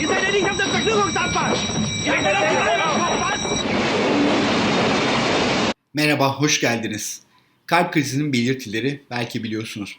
Ihr? Merhaba, hoş geldiniz. Kalp krizinin belirtileri belki biliyorsunuz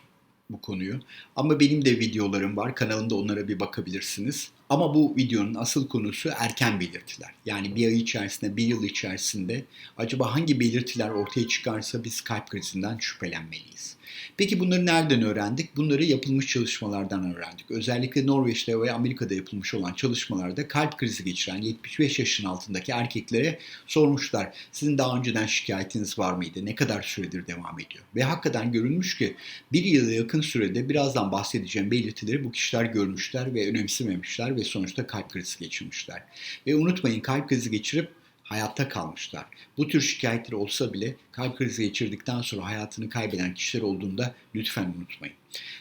bu konuyu. Ama benim de videolarım var. Kanalımda onlara bir bakabilirsiniz. Ama bu videonun asıl konusu erken belirtiler. Yani bir ay içerisinde, bir yıl içerisinde acaba hangi belirtiler ortaya çıkarsa biz kalp krizinden şüphelenmeliyiz. Peki bunları nereden öğrendik? Bunları yapılmış çalışmalardan öğrendik. Özellikle Norveç'te ve Amerika'da yapılmış olan çalışmalarda kalp krizi geçiren 75 yaşın altındaki erkeklere sormuşlar. Sizin daha önceden şikayetiniz var mıydı? Ne kadar süredir devam ediyor? Ve hakikaten görülmüş ki bir yıla yakın sürede birazdan bahsedeceğim belirtileri bu kişiler görmüşler ve önemsememişler ve sonuçta kalp krizi geçirmişler. Ve unutmayın kalp krizi geçirip hayatta kalmışlar. Bu tür şikayetleri olsa bile kalp krizi geçirdikten sonra hayatını kaybeden kişiler olduğunda lütfen unutmayın.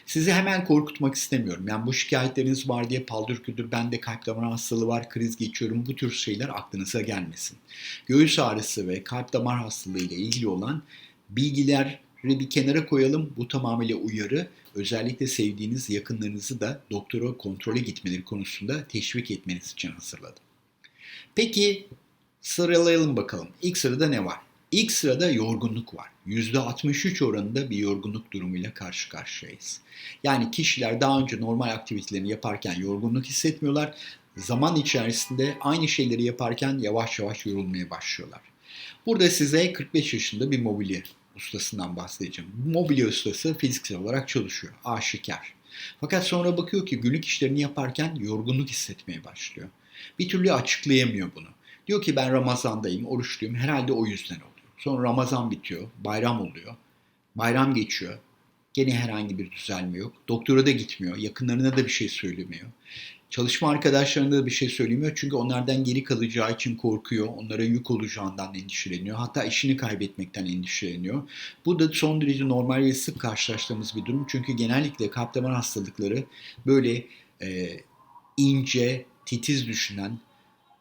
Sizi hemen korkutmak istemiyorum. Yani bu şikayetleriniz var diye paldır küldür bende kalp damar hastalığı var, kriz geçiyorum bu tür şeyler aklınıza gelmesin. Göğüs ağrısı ve kalp damar hastalığı ile ilgili olan bilgileri bir kenara koyalım. Bu tamamıyla uyarı. Özellikle sevdiğiniz yakınlarınızı da doktora kontrole gitmeleri konusunda teşvik etmeniz için hazırladım. Peki Sıralayalım bakalım. İlk sırada ne var? İlk sırada yorgunluk var. %63 oranında bir yorgunluk durumuyla karşı karşıyayız. Yani kişiler daha önce normal aktivitelerini yaparken yorgunluk hissetmiyorlar. Zaman içerisinde aynı şeyleri yaparken yavaş yavaş yorulmaya başlıyorlar. Burada size 45 yaşında bir mobilya ustasından bahsedeceğim. Mobilya ustası fiziksel olarak çalışıyor. Aşikar. Fakat sonra bakıyor ki günlük işlerini yaparken yorgunluk hissetmeye başlıyor. Bir türlü açıklayamıyor bunu. Diyor ki ben Ramazan'dayım, oruçluyum. Herhalde o yüzden oluyor. Sonra Ramazan bitiyor, bayram oluyor. Bayram geçiyor. Gene herhangi bir düzelme yok. Doktora da gitmiyor. Yakınlarına da bir şey söylemiyor. Çalışma arkadaşlarına da bir şey söylemiyor. Çünkü onlardan geri kalacağı için korkuyor. Onlara yük olacağından endişeleniyor. Hatta işini kaybetmekten endişeleniyor. Bu da son derece normal ve sık karşılaştığımız bir durum. Çünkü genellikle kalp hastalıkları böyle e, ince, titiz düşünen,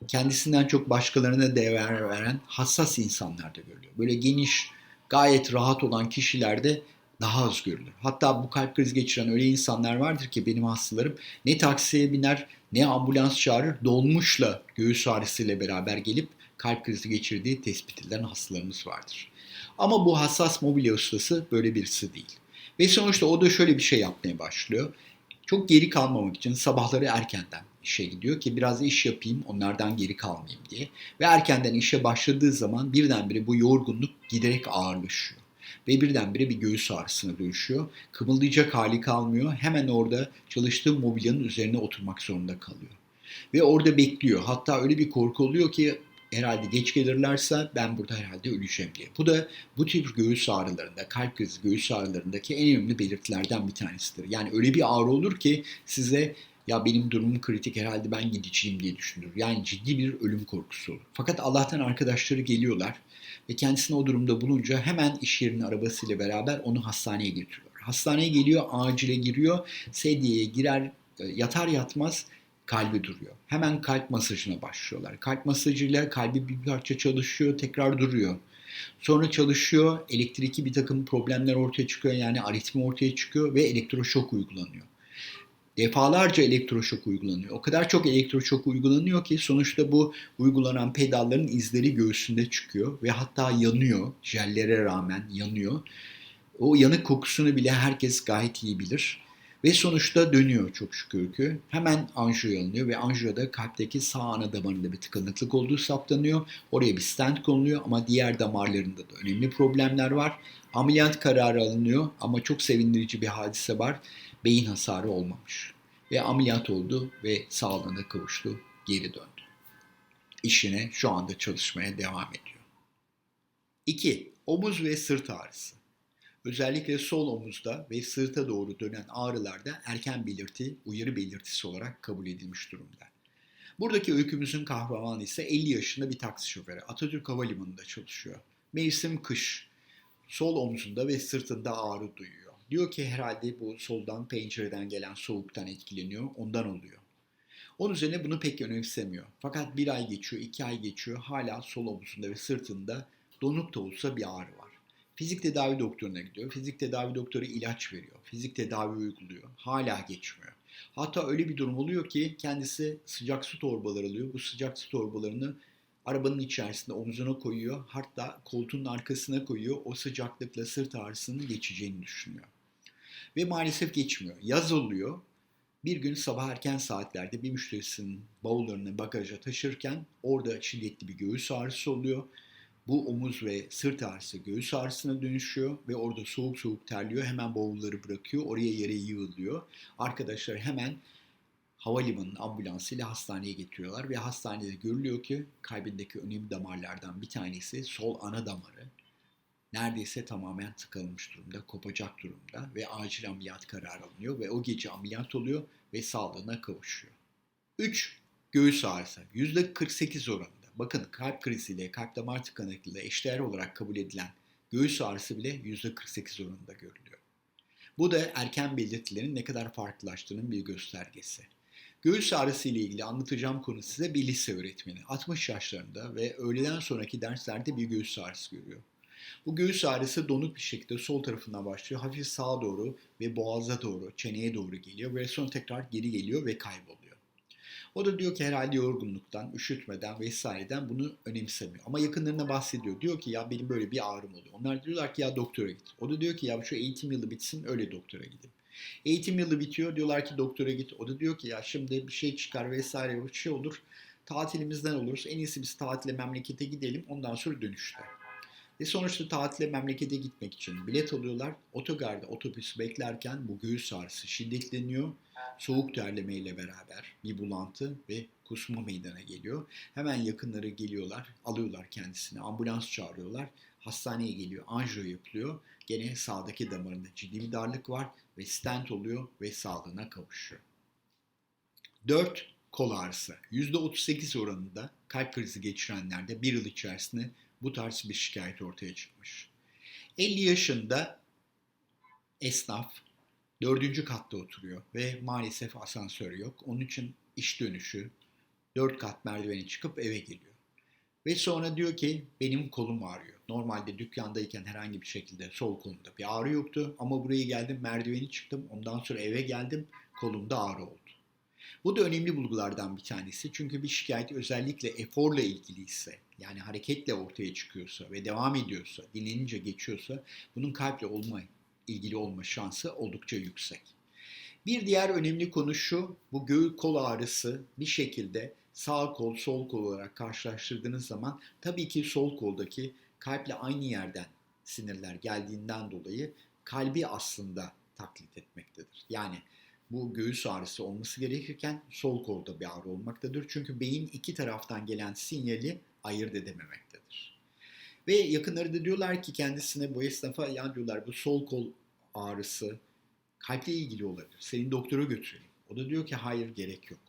kendisinden çok başkalarına değer veren hassas insanlarda görülüyor. Böyle geniş, gayet rahat olan kişilerde daha görülür. Hatta bu kalp krizi geçiren öyle insanlar vardır ki benim hastalarım ne taksiye biner ne ambulans çağırır dolmuşla göğüs ağrısıyla beraber gelip kalp krizi geçirdiği tespit edilen hastalarımız vardır. Ama bu hassas mobilya ustası böyle birisi değil. Ve sonuçta o da şöyle bir şey yapmaya başlıyor. Çok geri kalmamak için sabahları erkenden işe gidiyor ki biraz iş yapayım onlardan geri kalmayayım diye. Ve erkenden işe başladığı zaman birdenbire bu yorgunluk giderek ağırlaşıyor. Ve birdenbire bir göğüs ağrısına dönüşüyor. Kımıldayacak hali kalmıyor. Hemen orada çalıştığı mobilyanın üzerine oturmak zorunda kalıyor. Ve orada bekliyor. Hatta öyle bir korku oluyor ki herhalde geç gelirlerse ben burada herhalde öleceğim diye. Bu da bu tür göğüs ağrılarında, kalp krizi göğüs ağrılarındaki en önemli belirtilerden bir tanesidir. Yani öyle bir ağrı olur ki size ya benim durumum kritik herhalde ben gideceğim diye düşünür. Yani ciddi bir ölüm korkusu olur. Fakat Allah'tan arkadaşları geliyorlar ve kendisini o durumda bulunca hemen iş yerinin arabasıyla beraber onu hastaneye getiriyorlar. Hastaneye geliyor, acile giriyor, sedyeye girer, e, yatar yatmaz kalbi duruyor. Hemen kalp masajına başlıyorlar. Kalp masajıyla kalbi bir parça çalışıyor, tekrar duruyor. Sonra çalışıyor, elektriki bir takım problemler ortaya çıkıyor. Yani aritmi ortaya çıkıyor ve elektroşok uygulanıyor defalarca elektroşok uygulanıyor. O kadar çok elektroşok uygulanıyor ki sonuçta bu uygulanan pedalların izleri göğsünde çıkıyor ve hatta yanıyor. Jellere rağmen yanıyor. O yanık kokusunu bile herkes gayet iyi bilir. Ve sonuçta dönüyor çok şükür ki. Hemen anjiyo alınıyor ve anjiyoda kalpteki sağ ana damarında bir tıkanıklık olduğu saptanıyor. Oraya bir stent konuluyor ama diğer damarlarında da önemli problemler var. Ameliyat kararı alınıyor ama çok sevindirici bir hadise var. Beyin hasarı olmamış. Ve ameliyat oldu ve sağlığına kavuştu, geri döndü. İşine şu anda çalışmaya devam ediyor. 2. Omuz ve sırt ağrısı. Özellikle sol omuzda ve sırta doğru dönen ağrılarda erken belirti, uyarı belirtisi olarak kabul edilmiş durumda. Buradaki öykümüzün kahramanı ise 50 yaşında bir taksi şoförü. Atatürk Havalimanı'nda çalışıyor. Mevsim kış. Sol omzunda ve sırtında ağrı duyuyor. Diyor ki herhalde bu soldan pencereden gelen soğuktan etkileniyor, ondan oluyor. Onun üzerine bunu pek önemsemiyor. Fakat bir ay geçiyor, iki ay geçiyor. Hala sol omzunda ve sırtında donuk da olsa bir ağrı var. Fizik tedavi doktoruna gidiyor. Fizik tedavi doktoru ilaç veriyor. Fizik tedavi uyguluyor. Hala geçmiyor. Hatta öyle bir durum oluyor ki kendisi sıcak su torbaları alıyor. Bu sıcak su torbalarını arabanın içerisinde omzuna koyuyor. Hatta koltuğun arkasına koyuyor. O sıcaklıkla sırt ağrısının geçeceğini düşünüyor. Ve maalesef geçmiyor. Yaz oluyor. Bir gün sabah erken saatlerde bir müşterisinin bavullarını bagaja taşırken orada şiddetli bir göğüs ağrısı oluyor. Bu omuz ve sırt ağrısı göğüs ağrısına dönüşüyor ve orada soğuk soğuk terliyor. Hemen bavulları bırakıyor. Oraya yere yığılıyor. Arkadaşlar hemen havalimanının ambulansıyla hastaneye getiriyorlar ve hastanede görülüyor ki kalbindeki önemli damarlardan bir tanesi sol ana damarı neredeyse tamamen tıkanmış durumda, kopacak durumda ve acil ameliyat kararı alınıyor ve o gece ameliyat oluyor ve sağlığına kavuşuyor. 3. Göğüs ağrısı %48 oranında. Bakın kalp kriziyle, kalp damar tıkanıklığıyla eşdeğer olarak kabul edilen göğüs ağrısı bile %48 oranında görülüyor. Bu da erken belirtilerin ne kadar farklılaştığının bir göstergesi. Göğüs ağrısı ile ilgili anlatacağım konu size bir lise öğretmeni. 60 yaşlarında ve öğleden sonraki derslerde bir göğüs ağrısı görüyor. Bu göğüs ağrısı donuk bir şekilde sol tarafından başlıyor. Hafif sağa doğru ve boğaza doğru, çeneye doğru geliyor ve sonra tekrar geri geliyor ve kayboluyor. O da diyor ki herhalde yorgunluktan, üşütmeden vesaireden bunu önemsemiyor. Ama yakınlarına bahsediyor. Diyor ki ya benim böyle bir ağrım oluyor. Onlar diyorlar ki ya doktora git. O da diyor ki ya şu eğitim yılı bitsin öyle doktora gideyim. Eğitim yılı bitiyor diyorlar ki doktora git. O da diyor ki ya şimdi bir şey çıkar vesaire bir şey olur. Tatilimizden oluruz. En iyisi biz tatile memlekete gidelim. Ondan sonra dönüşte. Ve sonuçta tatile memlekete gitmek için bilet alıyorlar. Otogarda otobüs beklerken bu göğüs ağrısı şiddetleniyor. Soğuk terlemeyle beraber bir bulantı ve kusma meydana geliyor. Hemen yakınları geliyorlar, alıyorlar kendisini, ambulans çağırıyorlar. Hastaneye geliyor, anjiyo yapılıyor. Gene sağdaki damarında ciddi bir darlık var ve stent oluyor ve sağlığına kavuşuyor. 4. Kol ağrısı. %38 oranında kalp krizi geçirenlerde bir yıl içerisinde bu tarz bir şikayet ortaya çıkmış. 50 yaşında esnaf dördüncü katta oturuyor ve maalesef asansör yok. Onun için iş dönüşü dört kat merdiveni çıkıp eve geliyor. Ve sonra diyor ki benim kolum ağrıyor. Normalde dükkandayken herhangi bir şekilde sol kolumda bir ağrı yoktu ama buraya geldim merdiveni çıktım ondan sonra eve geldim kolumda ağrı oldu. Bu da önemli bulgulardan bir tanesi. Çünkü bir şikayet özellikle eforla ilgili ise yani hareketle ortaya çıkıyorsa ve devam ediyorsa, dinlenince geçiyorsa bunun kalple olma ilgili olma şansı oldukça yüksek. Bir diğer önemli konu şu, bu göğü kol ağrısı bir şekilde sağ kol, sol kol olarak karşılaştırdığınız zaman tabii ki sol koldaki kalple aynı yerden sinirler geldiğinden dolayı kalbi aslında taklit etmektedir. Yani bu göğüs ağrısı olması gerekirken sol kolda bir ağrı olmaktadır. Çünkü beyin iki taraftan gelen sinyali ayırt edememektedir. Ve yakınları da diyorlar ki kendisine bu esnafa ya diyorlar bu sol kol ağrısı kalple ilgili olabilir. Senin doktora götürelim. O da diyor ki hayır gerek yok.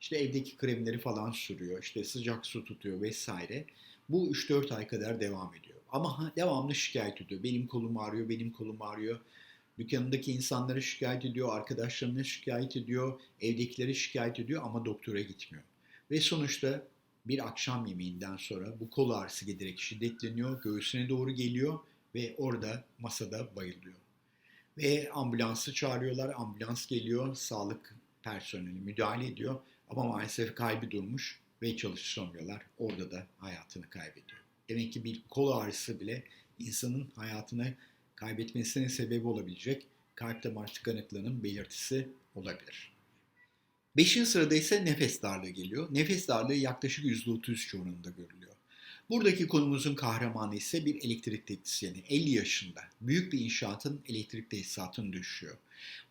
İşte evdeki kremleri falan sürüyor. işte sıcak su tutuyor vesaire. Bu 3-4 ay kadar devam ediyor. Ama devamlı şikayet ediyor. Benim kolum ağrıyor, benim kolum ağrıyor. Dükkanındaki insanları şikayet ediyor, arkadaşlarını şikayet ediyor, evdekileri şikayet ediyor ama doktora gitmiyor. Ve sonuçta bir akşam yemeğinden sonra bu kol ağrısı giderek şiddetleniyor, göğsüne doğru geliyor ve orada masada bayılıyor. Ve ambulansı çağırıyorlar, ambulans geliyor, sağlık personeli müdahale ediyor ama maalesef kalbi durmuş ve çalışamıyorlar. Orada da hayatını kaybediyor. Demek ki bir kol ağrısı bile insanın hayatını kaybetmesine sebep olabilecek kalp damar tıkanıklığının belirtisi olabilir. Beşinci sırada ise nefes darlığı geliyor. Nefes darlığı yaklaşık %33 oranında görülüyor. Buradaki konumuzun kahramanı ise bir elektrik teknisyeni. 50 yaşında. Büyük bir inşaatın elektrik tesisatını döşüyor.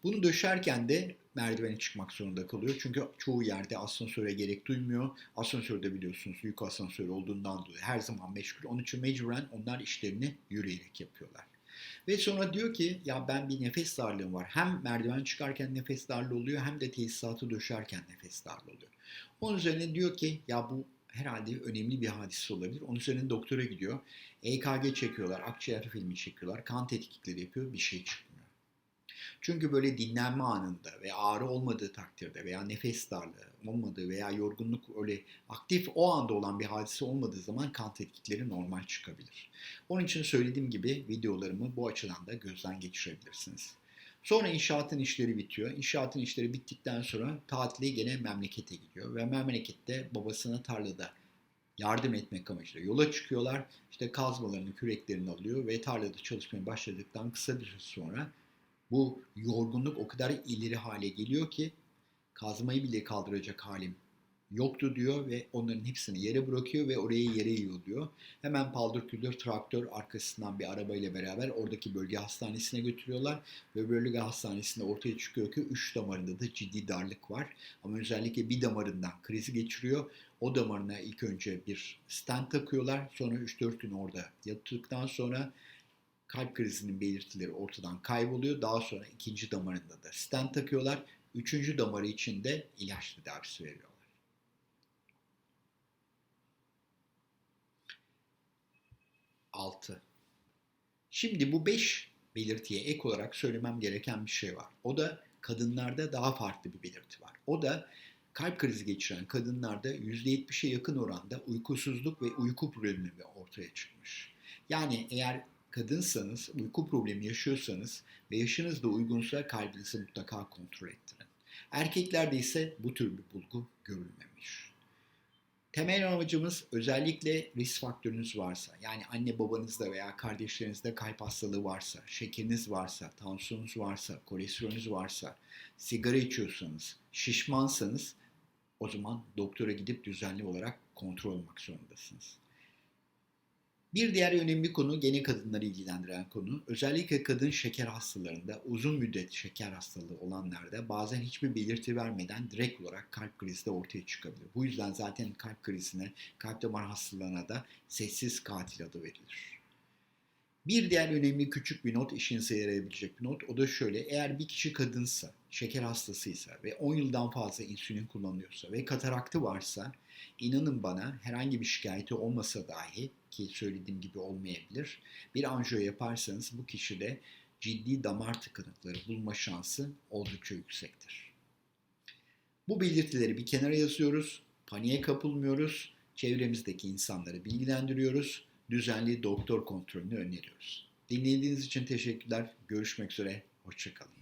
Bunu döşerken de merdivene çıkmak zorunda kalıyor. Çünkü çoğu yerde asansöre gerek duymuyor. Asansörde biliyorsunuz yük asansörü olduğundan dolayı her zaman meşgul. Onun için mecburen onlar işlerini yürüyerek yapıyorlar. Ve sonra diyor ki ya ben bir nefes darlığım var. Hem merdiven çıkarken nefes darlığı oluyor hem de tesisatı döşerken nefes darlığı oluyor. Onun üzerine diyor ki ya bu herhalde önemli bir hadise olabilir. Onun üzerine doktora gidiyor. EKG çekiyorlar, akciğer filmi çekiyorlar, kan tetkikleri yapıyor, bir şey çıkmıyor. Çünkü böyle dinlenme anında ve ağrı olmadığı takdirde veya nefes darlığı olmadığı veya yorgunluk öyle aktif o anda olan bir hadise olmadığı zaman kan tetkikleri normal çıkabilir. Onun için söylediğim gibi videolarımı bu açıdan da gözden geçirebilirsiniz. Sonra inşaatın işleri bitiyor. İnşaatın işleri bittikten sonra tatile gene memlekete gidiyor. Ve memlekette babasına tarlada yardım etmek amacıyla yola çıkıyorlar. İşte kazmalarını, küreklerini alıyor ve tarlada çalışmaya başladıktan kısa bir süre sonra bu yorgunluk o kadar ileri hale geliyor ki kazmayı bile kaldıracak halim yoktu diyor ve onların hepsini yere bırakıyor ve orayı yere yığıyor. Hemen paldır küldür traktör arkasından bir arabayla beraber oradaki bölge hastanesine götürüyorlar ve bölge hastanesinde ortaya çıkıyor ki 3 damarında da ciddi darlık var. Ama özellikle bir damarından krizi geçiriyor. O damarına ilk önce bir stent takıyorlar. Sonra 3-4 gün orada yattıktan sonra kalp krizinin belirtileri ortadan kayboluyor. Daha sonra ikinci damarında da stent takıyorlar. Üçüncü damarı için de ilaç tedavisi veriyorlar. Altı. Şimdi bu beş belirtiye ek olarak söylemem gereken bir şey var. O da kadınlarda daha farklı bir belirti var. O da kalp krizi geçiren kadınlarda %70'e yakın oranda uykusuzluk ve uyku problemi ortaya çıkmış. Yani eğer kadınsanız, uyku problemi yaşıyorsanız ve yaşınız da uygunsa kalbinizi mutlaka kontrol ettirin. Erkeklerde ise bu tür bir bulgu görülmemiş. Temel amacımız özellikle risk faktörünüz varsa, yani anne babanızda veya kardeşlerinizde kalp hastalığı varsa, şekeriniz varsa, tansiyonunuz varsa, kolesterolünüz varsa, sigara içiyorsanız, şişmansanız o zaman doktora gidip düzenli olarak kontrol olmak zorundasınız. Bir diğer önemli konu gene kadınları ilgilendiren konu. Özellikle kadın şeker hastalarında uzun müddet şeker hastalığı olanlarda bazen hiçbir belirti vermeden direkt olarak kalp krizi de ortaya çıkabilir. Bu yüzden zaten kalp krizine, kalp damar hastalığına da sessiz katil adı verilir. Bir diğer önemli küçük bir not, işinize yarayabilecek bir not. O da şöyle, eğer bir kişi kadınsa, şeker hastasıysa ve 10 yıldan fazla insülin kullanıyorsa ve kataraktı varsa, inanın bana herhangi bir şikayeti olmasa dahi, ki söylediğim gibi olmayabilir, bir anjiyo yaparsanız bu kişide ciddi damar tıkanıkları bulma şansı oldukça yüksektir. Bu belirtileri bir kenara yazıyoruz, paniğe kapılmıyoruz, çevremizdeki insanları bilgilendiriyoruz, düzenli doktor kontrolünü öneriyoruz. Dinlediğiniz için teşekkürler. Görüşmek üzere. Hoşçakalın.